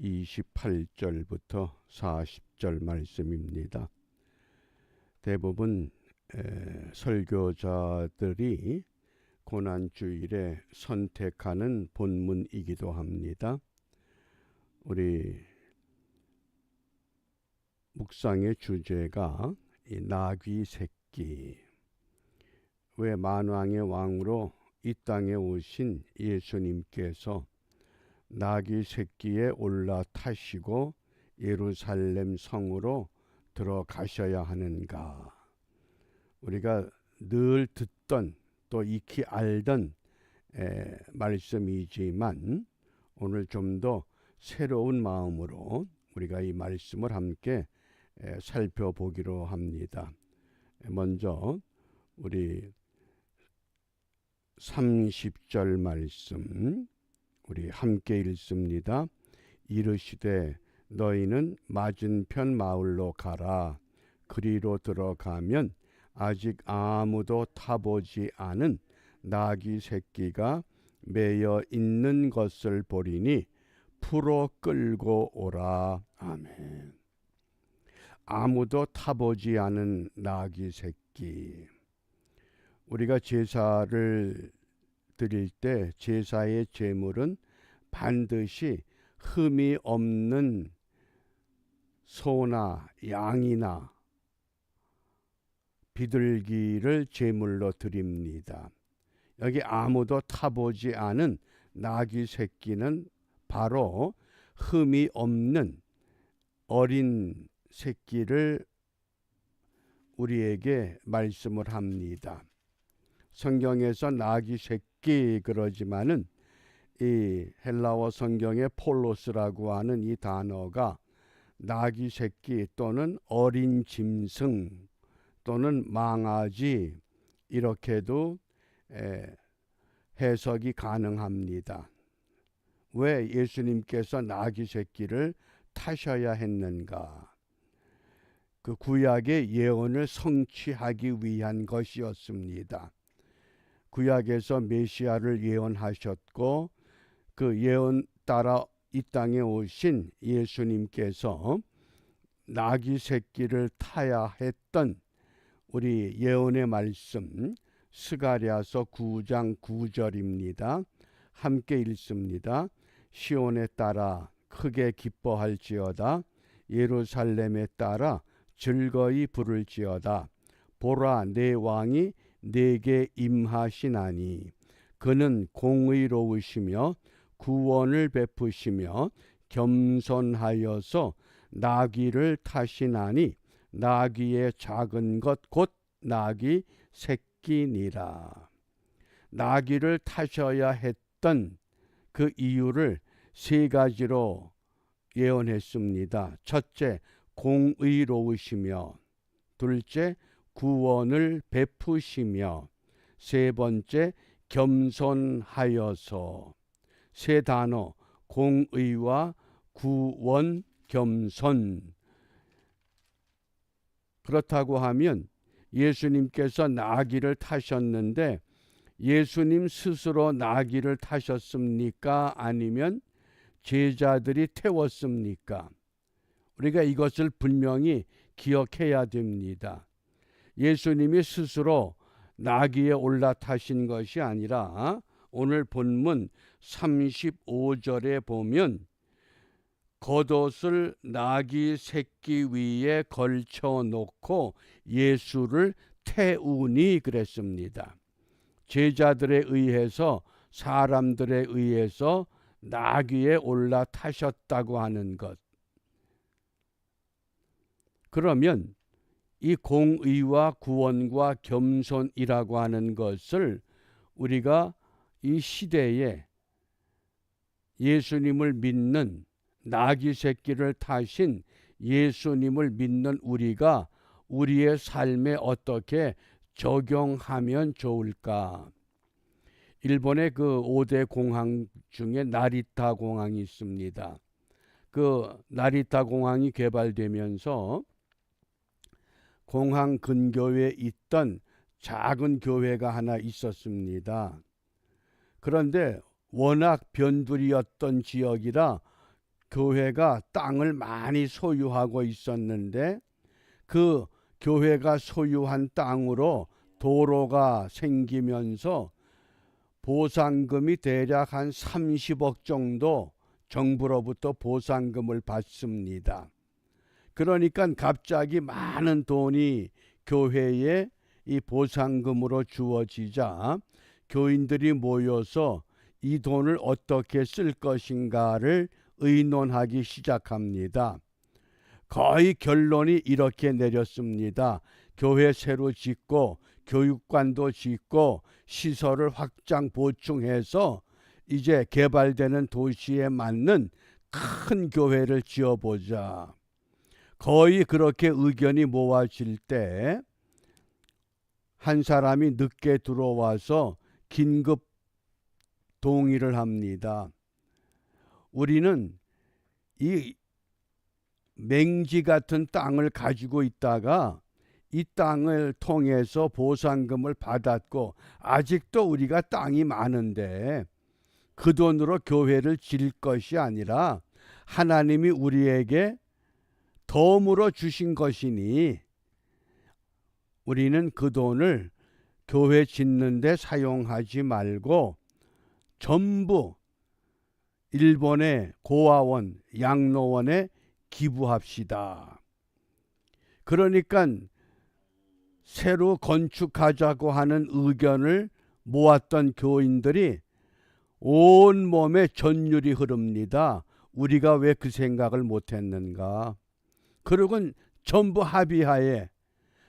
28절부터 40절 말씀입니다. 대부분 에, 설교자들이 고난 주일에 선택하는 본문이기도 합니다. 우리 묵상의 주제가 이 나귀 새끼 왜 만왕의 왕으로 이 땅에 오신 예수님께서 나귀 새끼에 올라타시고 예루살렘 성으로 들어가셔야 하는가? 우리가 늘 듣던 또 익히 알던 에, 말씀이지만 오늘 좀 더 새로운 마음으로 우리가 이 말씀을 함께 에, 살펴보기로 합니다. 먼저 우리 30절 말씀 우리 함께 읽습니다. 이르시되 너희는 맞은편 마을로 가라. 그리로 들어가면 아직 아무도 타보지 않은 나귀 새끼가 매여 있는 것을 보리니 풀어 끌고 오라. 아멘. 아무도 타보지 않은 나귀 새끼. 우리가 제사를 드릴 때 제사의 제물은 반드시 흠이 없는 소나 양이나 비둘기를 제물로 드립니다. 여기 아무도 타보지 않은 나귀 새끼는 바로 흠이 없는 어린 새끼를 우리에게 말씀을 합니다. 성경에서 나귀 새끼 그러지만은 이 헬라어 성경의 폴로스라고 하는 이 단어가 나귀 새끼 또는 어린 짐승 또는 망아지 이렇게도 해석이 가능합니다. 왜 예수님께서 나귀 새끼를 타셔야 했는가? 그 구약의 예언을 성취하기 위한 것이었습니다. 구약에서 메시아를 예언하셨고 그 예언 따라 이 땅에 오신 예수님께서 나귀 새끼를 타야 했던 우리 예언의 말씀 스가랴서 9장 9절입니다. 함께 읽습니다. 시온에 따라 크게 기뻐할지어다 예루살렘에 따라 즐거이 부를지어다 보라 내 왕이 내게 임하시나니 그는 공의로우시며 구원을 베푸시며 겸손하여서 나귀를 타시나니 나귀의 작은 것 곧 나귀 새끼니라. 나귀를 타셔야 했던 그 이유를 세 가지로 예언했습니다. 첫째, 공의로우시며, 둘째, 구원을 베푸시며, 세 번째, 겸손하여서. 세 단어, 공의와 구원, 겸손. 그렇다고 하면 예수님께서 나귀를 타셨는데 예수님 스스로 나귀를 타셨습니까? 아니면 제자들이 태웠습니까? 우리가 이것을 분명히 기억해야 됩니다. 예수님이 스스로 나귀에 올라타신 것이 아니라 오늘 본문 35절에 보면 겉옷을 나귀 새끼 위에 걸쳐 놓고 예수를 태우니 그랬습니다. 제자들에 의해서 사람들에 의해서 나귀에 올라타셨다고 하는 것. 그러면 이 공의와 구원과 겸손이라고 하는 것을 우리가 이 시대에 예수님을 믿는 나귀 새끼를 타신 예수님을 믿는 우리가 우리의 삶에 어떻게 적용하면 좋을까? 일본의 그 5대 공항 중에 나리타 공항이 있습니다. 그 나리타 공항이 개발되면서 공항 근교에 있던 작은 교회가 하나 있었습니다. 그런데 워낙 변두리였던 지역이라 교회가 땅을 많이 소유하고 있었는데 그 교회가 소유한 땅으로 도로가 생기면서 보상금이 대략 한 30억 정도 정부로부터 보상금을 받습니다. 그러니까 갑자기 많은 돈이 교회에 이 보상금으로 주어지자 교인들이 모여서 이 돈을 어떻게 쓸 것인가를 의논하기 시작합니다. 거의 결론이 이렇게 내렸습니다. 교회 새로 짓고 교육관도 짓고 시설을 확장 보충해서 이제 개발되는 도시에 맞는 큰 교회를 지어보자. 거의 그렇게 의견이 모아질 때 한 사람이 늦게 들어와서 긴급 동의를 합니다. 우리는 이 맹지 같은 땅을 가지고 있다가 이 땅을 통해서 보상금을 받았고 아직도 우리가 땅이 많은데 그 돈으로 교회를 질 것이 아니라 하나님이 우리에게 덤으로 주신 것이니 우리는 그 돈을 교회 짓는데 사용하지 말고 전부 일본의 고아원, 양로원에 기부합시다. 그러니까 새로 건축하자고 하는 의견을 모았던 교인들이 온 몸에 전율이 흐릅니다. 우리가 왜 그 생각을 못했는가? 그리고 전부 합의하에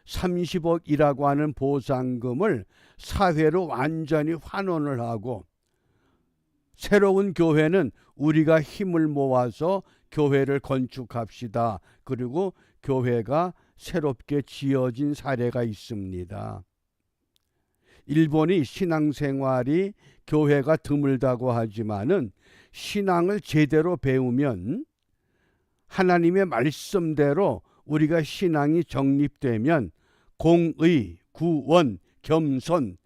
30억이라고 하는 보상금을 사회로 완전히 환원을 하고 새로운 교회는 우리가 힘을 모아서 교회를 건축합시다. 그리고 교회가 새롭게 지어진 사례가 있습니다. 일본이 신앙생활이 교회가 드물다고 하지만은 신앙을 제대로 배우면 하나님의 말씀대로 우리가 신앙이 정립되면 공의, 구원, 겸손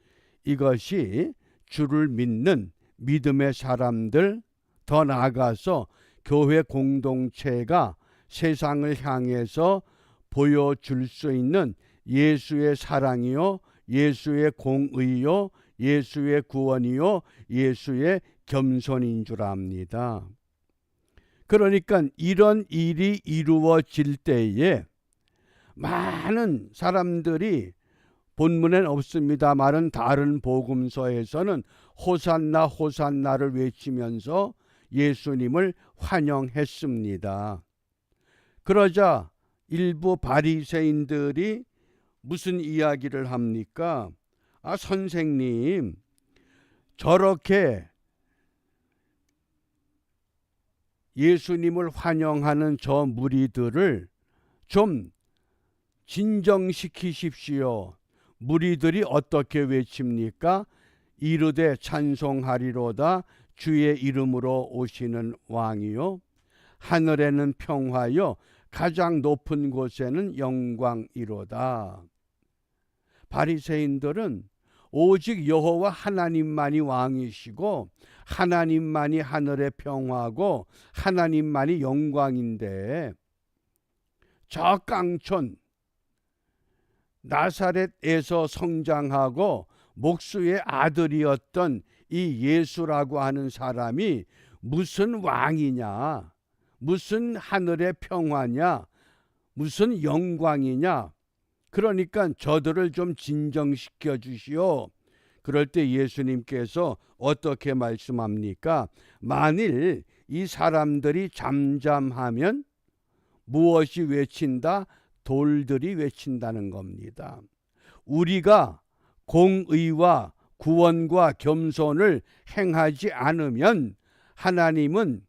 이것이 주를 믿는 믿음의 사람들 더 나아가서 교회 공동체가 세상을 향해서 보여줄 수 있는 예수의 사랑이요, 예수의 공의요, 예수의 구원이요, 예수의 겸손인 줄 압니다. 그러니까 이런 일이 이루어질 때에 많은 사람들이 본문엔 없습니다만은 다른 복음서에서는 호산나 호산나를 외치면서 예수님을 환영했습니다. 그러자 일부 바리새인들이 무슨 이야기를 합니까? 아 선생님 저렇게 예수님을 환영하는 저 무리들을 좀 진정시키십시오. 무리들이 어떻게 외칩니까? 이르되 찬송하리로다 주의 이름으로 오시는 왕이요 하늘에는 평화요 가장 높은 곳에는 영광이로다. 바리새인들은 오직 여호와 하나님만이 왕이시고 하나님만이 하늘의 평화고 하나님만이 영광인데 저 깡촌 나사렛에서 성장하고 목수의 아들이었던 이 예수라고 하는 사람이 무슨 왕이냐, 무슨 하늘의 평화냐, 무슨 영광이냐. 그러니까 저들을 좀 진정시켜 주시오. 그럴 때 예수님께서 어떻게 말씀합니까? 만일 이 사람들이 잠잠하면 무엇이 외친다? 돌들이 외친다는 겁니다. 우리가 공의와 구원과 겸손을 행하지 않으면 하나님은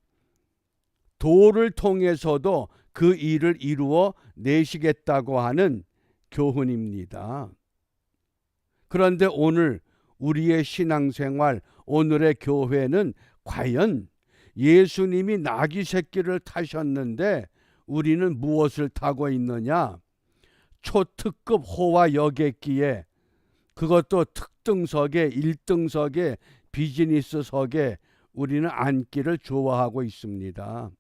돌을 통해서도 그 일을 이루어 내시겠다고 하는 교훈입니다. 그런데 오늘 우리의 신앙생활, 오늘의 교회는 과연 예수님이 나귀 새끼를 타셨는데 우리는 무엇을 타고 있느냐? 초특급 호화 여객기에 그것도 특등석에 1등석에 비즈니스석에 우리는 앉기를 좋아하고 있습니다.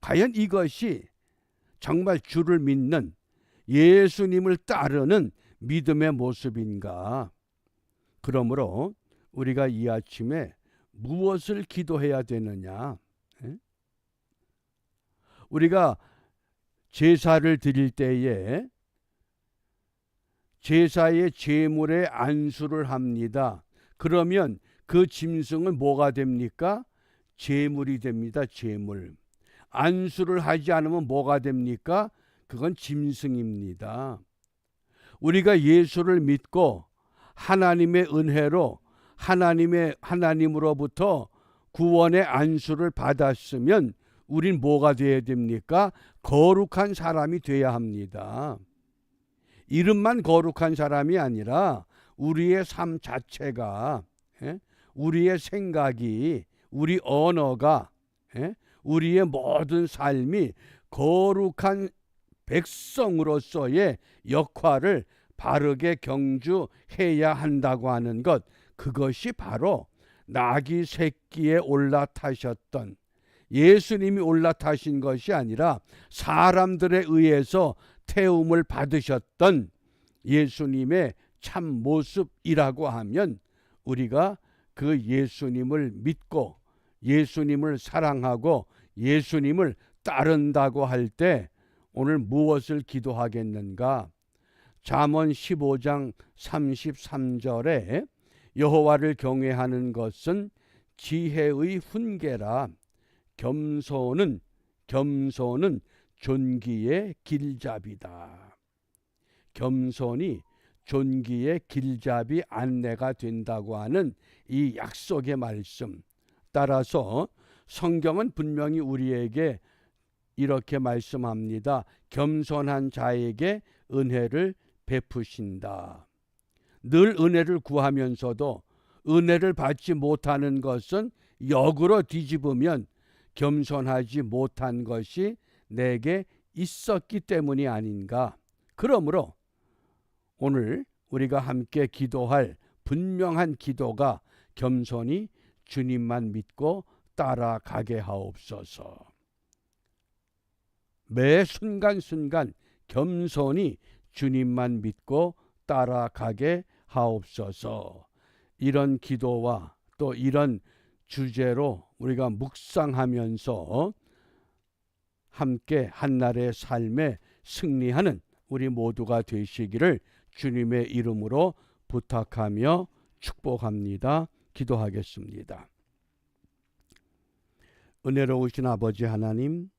과연 이것이 정말 주를 믿는 예수님을 따르는 믿음의 모습인가? 그러므로 우리가 이 아침에 무엇을 기도해야 되느냐? 에? 우리가 제사를 드릴 때에 제사의 제물에 안수를 합니다. 그러면 그 짐승은 뭐가 됩니까? 제물이 됩니다. 제물. 안수를 하지 않으면 뭐가 됩니까? 그건 짐승입니다. 우리가 예수를 믿고 하나님의 은혜로 하나님의 하나님으로부터 구원의 안수를 받았으면 우린 뭐가 되어야 됩니까? 거룩한 사람이 돼야 합니다. 이름만 거룩한 사람이 아니라 우리의 삶 자체가 예? 우리의 생각이 우리 언어가 예? 우리의 모든 삶이 거룩한 백성으로서의 역할을 바르게 경주해야 한다고 하는 것 그것이 바로 나귀 새끼에 올라타셨던 예수님이 올라타신 것이 아니라 사람들에 의해서 태움을 받으셨던 예수님의 참 모습이라고 하면 우리가 그 예수님을 믿고 예수님을 사랑하고 예수님을 따른다고 할 때 오늘 무엇을 기도하겠는가? 잠언 15장 33절에 여호와를 경외하는 것은 지혜의 훈계라 겸손은 겸손은 존귀의 길잡이다. 겸손이 존귀의 길잡이 안내가 된다고 하는 이 약속의 말씀. 따라서 성경은 분명히 우리에게 이렇게 말씀합니다. 겸손한 자에게 은혜를 베푸신다. 늘 은혜를 구하면서도 은혜를 받지 못하는 것은 역으로 뒤집으면 겸손하지 못한 것이 내게 있었기 때문이 아닌가. 그러므로 오늘 우리가 함께 기도할 분명한 기도가 겸손히 주님만 믿고 따라가게 하옵소서. 매 순간순간 겸손히 주님만 믿고 따라가게 하옵소서. 이런 기도와 또 이런 주제로 우리가 묵상하면서 함께 한날의 삶에 승리하는 우리 모두가 되시기를 주님의 이름으로 부탁하며 축복합니다. 기도하겠습니다. 은혜로우신 아버지 하나님,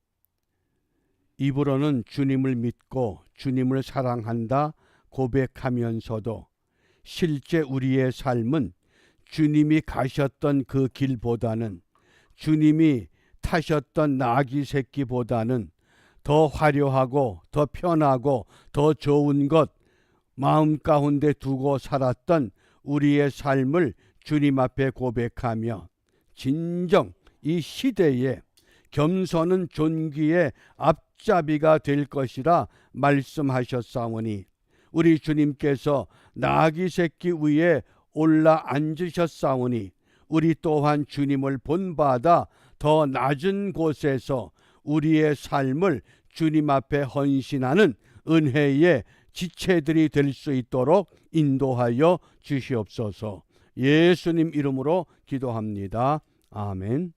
입으로는 주님을 믿고 주님을 사랑한다 고백하면서도 실제 우리의 삶은 주님이 가셨던 그 길보다는 주님이 타셨던 나귀 새끼보다는 더 화려하고 더 편하고 더 좋은 것 마음 가운데 두고 살았던 우리의 삶을 주님 앞에 고백하며 진정 이 시대에 겸손은 존귀의 앞 잡이가 될 것이라 말씀하셨사오니 우리 주님께서 나귀 새끼 위에 올라 앉으셨사오니 우리 또한 주님을 본받아 더 낮은 곳에서 우리의 삶을 주님 앞에 헌신하는 은혜의 지체들이 될 수 있도록 인도하여 주시옵소서. 예수님 이름으로 기도합니다. 아멘.